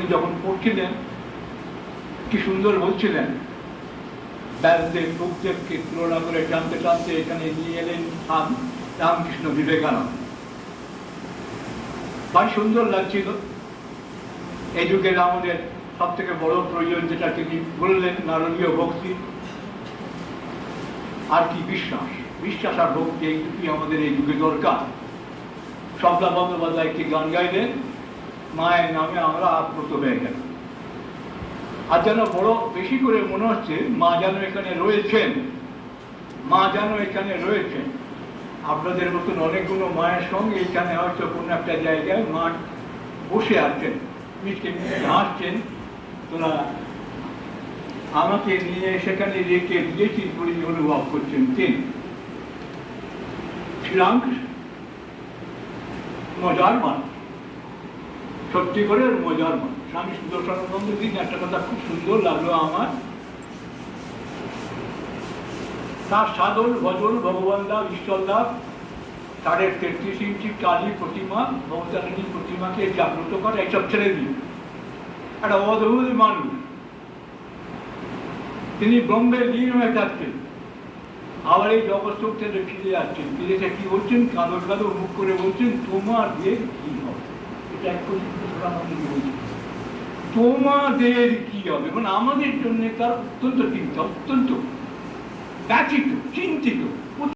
উনি যখন পড়ছিলেন, কি সুন্দর বলছিলেন, ব্যাসদেব বুকদেবকে তুলনা করে টানতে টানতে এখানে নিয়ে এলেন রাম রামকৃষ্ণ বিবেকানন্দ। ভাই সুন্দর লাগছিল। এই যুগের আমাদের সব থেকে বড় প্রয়োজন যেটা তিনি বললেন, নারদীয় ভক্তি। আর কি বিশ্বাস? বিশ্বাস আর ভক্তি এই দুটি আমাদের এই যুগে দরকার। শবলা বন্দ্যোপাধ্যায় একটি গান গাইলেন মায়ের নামে আমরা আপ্লুত হয়ে গেল আর যেন বড় বেশি করে মনে হচ্ছে, মা যেন এখানে রয়েছেন। মা যেন এখানে রয়েছেন। আপনাদের মতন অনেকগুলো মায়ের সঙ্গে এখানে হয়তো কোনো একটা জায়গায় মা বসে আছেন, মিষ্টি মিষ্টি হাসছেন। তোরা আমাকে নিয়ে সেখানে রেখে দিয়েছি বলে অনুভব করছেন তিনি শ্রীরামকৃষ্ণ। মজার মানুষ সত্যি করে মজার মানুষ স্বামী সুদর্শনানন্দ দিন, একটা কথা খুব সুন্দর লাগল আমার। তার সাধন ভজন, ভগবান লাভ, ঈশ্বর লাভ সাড়ে তেত্রিশ ইঞ্চি কালী প্রতিমা ভগতারিণী প্রতিমাকে জাগ্রত করে, এইসব ছেড়ে দিন। একটা অদ্ভুত মানুষ। তিনি ব্রহ্মের লীন হয়ে থাকতেন। আবার এই জগৎ থেকে ফিরে যাচ্ছেন ফিরে কি বলছেন? কাদর কাঁদর মুখ করে বলছেন তোমার দিয়ে কি তোমাদের কি হবে? মানে আমাদের জন্য তার অত্যন্ত চিন্তা অত্যন্ত ব্যথিত চিন্তিত